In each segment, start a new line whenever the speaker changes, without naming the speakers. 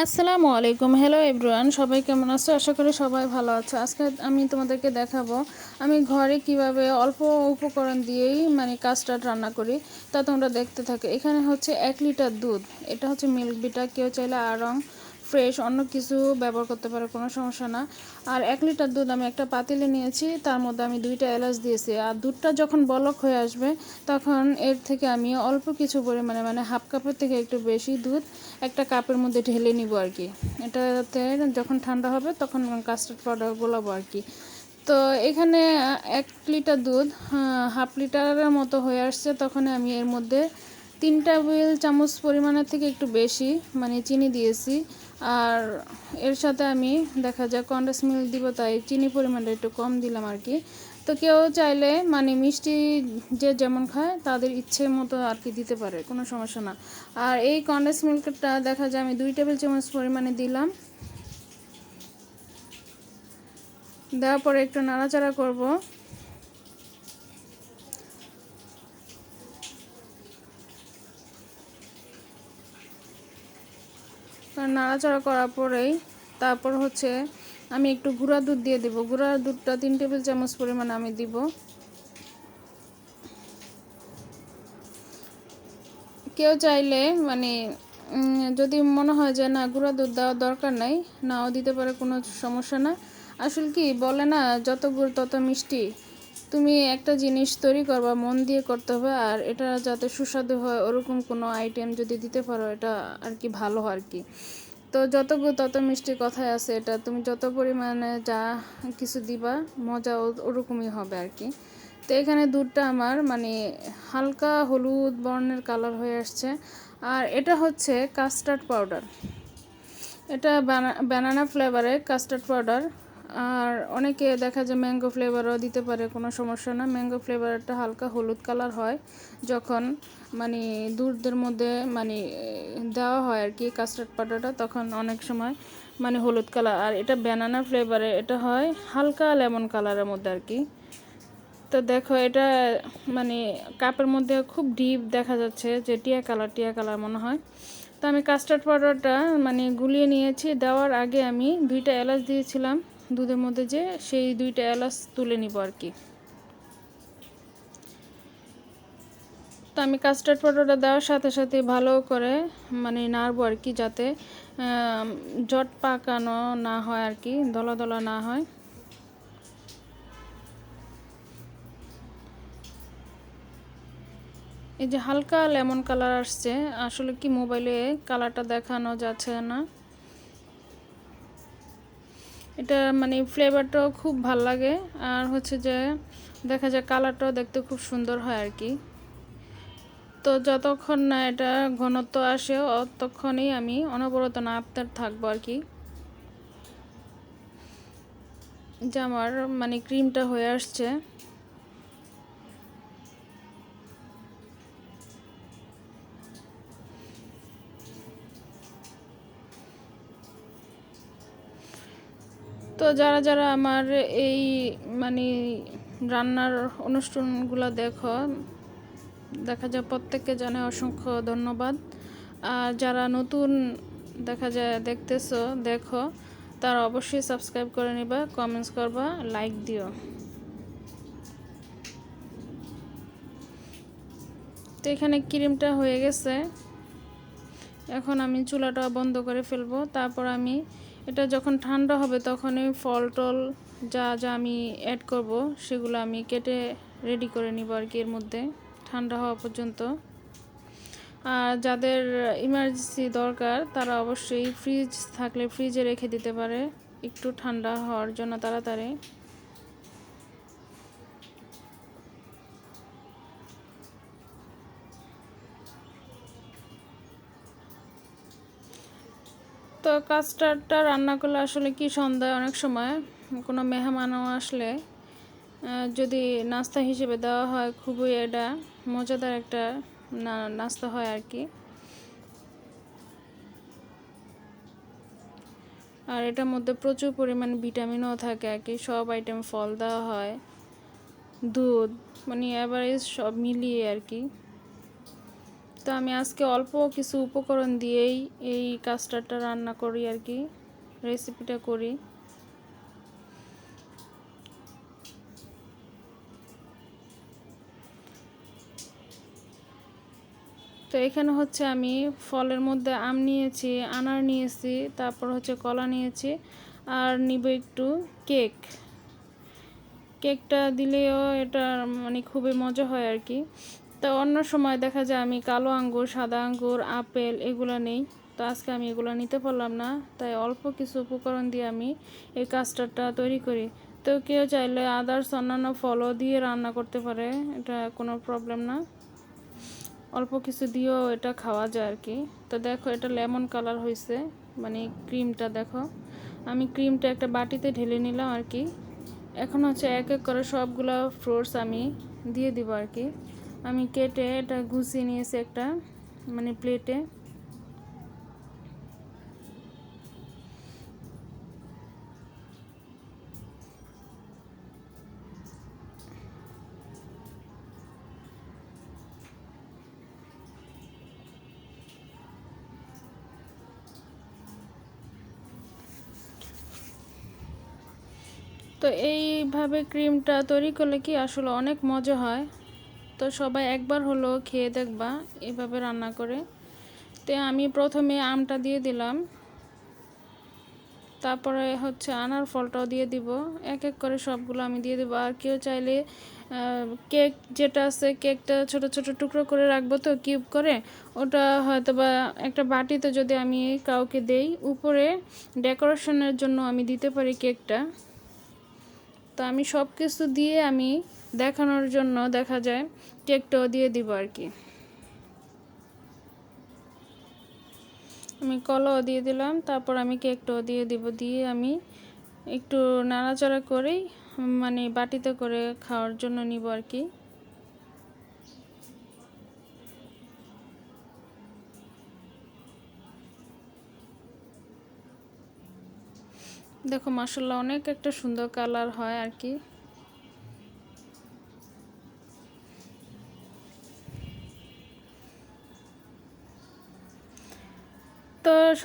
আসসালামু আলাইকুম। Hello everyone সবাই কেমন আছো? আশা করি সবাই ভালো আছে। আজকে আমি তোমাদেরকে দেখাবো, আমি ঘরে কীভাবে অল্প উপকরণ দিয়েই মানে কাস্টার্ড রান্না করি, তা তোমরা দেখতে থাকো। এখানে হচ্ছে এক লিটার দুধ, এটা হচ্ছে মিল্ক বিটা, কেউ চাইলে আরং ফ্রেশ অন্য কিছু ব্যবহার করতে পারে, কোনো সমস্যা না। আর এক লিটার দুধ আমি একটা পাতিলে নিয়েছি, তার মধ্যে আমি দুইটা এলাচ দিয়েছি। আর দুধটা যখন বলক হয়ে আসবে, তখন এর থেকে আমি অল্প কিছু পরিমাণে মানে হাফ কাপের থেকে একটু বেশি দুধ একটা কাপের মধ্যে ঢেলে নিব আর কি। এটাতে যখন ঠান্ডা হবে, তখন কাস্টার্ড পাউডার গোলাবো আর কি। তো এখানে এক লিটার দুধ হাফ লিটারের মতো হয়ে আসছে তখন আমি এর মধ্যে তিন টেবিল চামচ পরিমাণের থেকে একটু বেশি মানে চিনি দিয়েছি। আর এর সাথে আমি, দেখা যায় কন্ডেন্স মিল্ক দিব, তাই চিনি পরিমাণটা একটু কম দিলাম আর কি। তো কেউ চাইলে মানে মিষ্টি যে যেমন খায়, তাদের ইচ্ছে মতো আর কি দিতে পারে, কোনো সমস্যা না। আর এই কন্ডেন্স মিল্কটা, দেখা যায়, আমি দুই টেবিল চামচ পরিমাণে দিলাম। দেওয়ার পরে একটু নাড়াচাড়া করব। নাড়াচাড়া করার পরেই তারপর হচ্ছে আমি একটু গুঁড়া দুধ দিয়ে দিব। গুঁড়া দুধটা তিন টেবিল চামচ পরিমাণ আমি দিব। কেউ চাইলে মানে যদি মনে হয় যে না, গুঁড়া দুধ দেওয়ার দরকার নাই, নাও দিতে পারে, কোনো সমস্যা না। আসলে কি বলে না, যত গুড় তত মিষ্টি। তুমি একটা জিনিস তৈরি করবা, মন দিয়ে করতে হবে, আর এটা যাতে সুস্বাদু হয়, ওরকম কোনো আইটেম যদি দিতে পারো, এটা আর কি ভালো আর কি তো যত তত মিষ্টি কথায় আছে এটা। তুমি যত পরিমাণে যা কিছু দিবা, মজা ওরকমই হবে আর কি তো এখানে দুধটা আমার মানে হালকা হলুদ বর্ণের কালার হয়ে আসছে। আর এটা হচ্ছে কাস্টার্ড পাউডার এটা ব্যানানা ফ্লেভারে কাস্টার্ড পাউডার আর অনেকে দেখা যায় ম্যাঙ্গো ফ্লেভারও দিতে পারে, কোনো সমস্যা না। ম্যাঙ্গো ফ্লেভারটা হালকা হলুদ কালার হয়, যখন মানে দুধের মধ্যে মানে দেওয়া হয় আর কি কাস্টার্ড পাউডারটা, তখন অনেক সময় মানে হলুদ কালার আর এটা ব্যানানা ফ্লেভারে এটা হয় হালকা লেমন কালারের মধ্যে আর কি। তো দেখো এটা মানে কাপের মধ্যে খুব ডিপ দেখা যাচ্ছে যে টিয়া কালার টিয়া কালার মনে হয়। তো আমি কাস্টার্ড পাউডারটা মানে গুলিয়ে নিয়েছি, দেওয়ার আগে আমি দুইটা এলাচ দিয়েছিলাম। দুধের মধ্যে যে সেই দুইটা এলাচ তুলে নিব আর কি। তো আমি কাস্টার্ড পাউডারটা দেওয়ার সাথে সাথে ভালো করে মানে নাড়বো আর কি যাতে জট পাকানো না হয় আর কি দলা দলা না হয়। এই যে হালকা লেমন কালার আসছে, আসলে কি মোবাইলে কালারটা দেখানো যাচ্ছে না। এটা মানে ফ্লেভারটাও খুব ভালো লাগে। আর হচ্ছে যে, দেখা যায় কালারটাও দেখতে খুব সুন্দর হয় আর কি। তো যতক্ষণ না এটা ঘনত্ব আসে ততক্ষণই আমি অনবরত না আপনার থাকব আর কি। যে আমার মানে ক্রিমটা হয়ে আসছে। তো যারা যারা আমার এই মানে রান্নার অনুষ্ঠানগুলো দেখো, দেখা যায় প্রত্যেককে জানে অসংখ্য ধন্যবাদ। আর যারা নতুন দেখা যায় দেখতেছো, দেখো, তারা অবশ্যই সাবস্ক্রাইব করে নিবা কমেন্টস করবা লাইক দিও। তো এখানে ক্রিমটা হয়ে গেছে। এখন আমি চুলাটা বন্ধ করে ফেলব, তারপর আমি এটা যখন ঠান্ডা হবে তখনই ফল টল যা যা আমি অ্যাড করব, সেগুলো আমি কেটে রেডি করে নিব আর কি এর মধ্যে, ঠান্ডা হওয়া পর্যন্ত। আর যাদের ইমার্জেন্সি দরকার, তারা অবশ্যই ফ্রিজ থাকলে ফ্রিজে রেখে দিতে পারে, একটু ঠান্ডা হওয়ার জন্য তাড়াতাড়ি। তো কাস্টার্ডটা রান্না করলে আসলে কি সন্ধ্যায় অনেক সময়? কোনো মেহমানও আসলে যদি নাস্তা হিসেবে দেওয়া হয় খুবই এটা মজাদার একটা নাস্তা হয় আর কি। আর এটার মধ্যে প্রচুর পরিমাণ ভিটামিনও থাকে আর কি, সব আইটেম ফল দেওয়া হয়, দুধ মানে অ্যাভারেজ সব মিলিয়ে আর কি। তো আমি আজকে অল্প কিছু উপকরণ দিয়েই এই কাস্টার্ডটা রান্না করি আর কি রেসিপিটা করি। তো এখানে হচ্ছে আমি ফলের মধ্যে আম নিয়েছি, আনার নিয়েছি, তারপর হচ্ছে কলা নিয়েছি, আর নিব একটু কেক। কেকটা দিলেও এটা মানে খুবই মজা হয় আর কি। তো অন্য সময় দেখা যায় আমি কালো আঙ্গুর, সাদা আঙ্গুর, আপেল এগুলো নেই। তো আজকে আমি এগুলো নিতে পারলাম না। তাই অল্প কিছু উপকরণ দিয়ে আমি এই কাস্টারটা তৈরি করি। তো কেউ চাইলে আদার্স অন্যান্য ফলও দিয়ে রান্না করতে পারে, এটা কোনো প্রবলেম না। অল্প কিছু দিয়েও এটা খাওয়া যায় আর কি। তো দেখো এটা লেমন কালার হয়েছে মানে ক্রিমটা দেখো। আমি ক্রিমটা একটা বাটিতে ঢেলে নিলাম আর কি। এখন হচ্ছে এক এক করে সবগুলো ফ্রুটস আমি দিয়ে দিব আর কি। আমি কেটে এটা গুছিয়ে নিয়েছি একটা মানে প্লেটে। তো এইভাবে ক্রিমটা তৈরি করলে কি আসলে অনেক মজা হয়? তো সবাই একবার হলো খেয়ে দেখবা, এভাবে রান্না করে। তো আমি প্রথমে আমটা দিয়ে দিলাম। তারপরে হচ্ছে আনার ফলটাও দিয়ে দিব। এক এক করে সবগুলো আমি দিয়ে দেবো। আর কেউ চাইলে কেক যেটা আছে, কেকটা ছোট ছোট টুকরো করে রাখব তো কিউব করে, ওটা হয়তো বা একটা বাটিতে যদি আমি কাউকে দেই, উপরে ডেকোরেশনের জন্য আমি দিতে পারি কেকটা। তো আমি সব কিছু দিয়ে আমি দেখানোর জন্য দেখা যায় কেকটাও দিয়ে দিব আর কি। আমি কলাও দিয়ে দিলাম, তারপর আমি কেকটাও দিয়ে দিব, দিয়ে আমি একটু নাড়াচাড়া করেই মানে বাটিতে করে খাওয়ার জন্য নিব আর কি। দেখো মাসাল্লাহ অনেক একটা সুন্দর কালার হয় আর কি।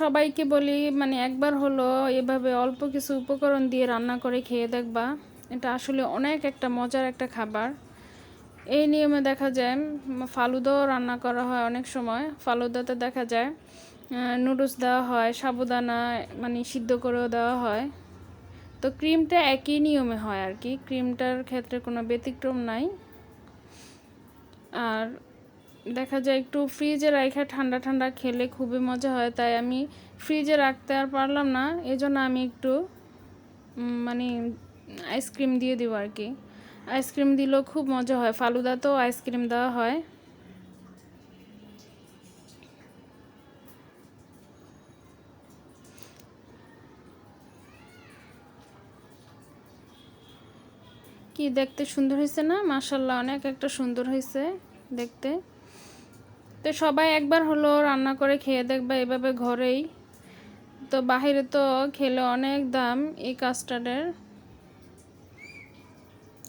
সবাইকে বলি মানে একবার হলো এভাবে অল্প কিছু উপকরণ দিয়ে রান্না করে খেয়ে দেখবা, এটা আসলে অনেক একটা মজার একটা খাবার। এই নিয়মে দেখা যায় ফালুদাও রান্না করা হয় অনেক সময়। ফালুদাতে দেখা যায় নুডলস দেওয়া হয়, সাবুদানা মানে সিদ্ধ করেও দেওয়া হয়। তো ক্রিমটা একই নিয়মে হয় আর কি, ক্রিমটার ক্ষেত্রে কোনো ব্যতিক্রম নাই। আর দেখা যায় একটু ফ্রিজে রাখা ঠান্ডা ঠান্ডা খেলে খুবই মজা হয়, তাই আমি ফ্রিজে রাখতে আর পারলাম না। এজন্য আমি একটু মানে আইসক্রিম দিয়ে দিব আর কি। আইসক্রিম দিলেও খুব মজা হয়। ফালুদাতেও আইসক্রিম দেওয়া হয়। কি দেখতে সুন্দর হয়েছে না? মাসাল্লাহ অনেক একটা সুন্দর হয়েছে দেখতে। তো সবাই একবার হলো রান্না করে খেয়ে দেখবে এভাবে ঘরেই। তো বাহিরে তো খেলে অনেক দাম এই কাস্টার্ডের।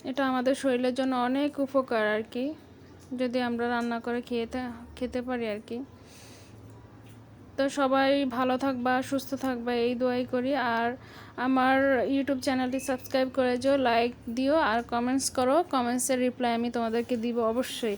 এটা আমাদের শরীরের জন্য অনেক উপকার আর কি, যদি আমরা রান্না করে খেতে খেতে পারি আর কি। তো সবাই ভালো থাকবা, সুস্থ থাকবা, এই দোয়াই করি। আর আমার ইউটিউব চ্যানেলটি সাবস্ক্রাইব করে যাও, লাইক দিও আর কমেন্টস করো। কমেন্টসের রিপ্লাই আমি তোমাদেরকে দিব অবশ্যই।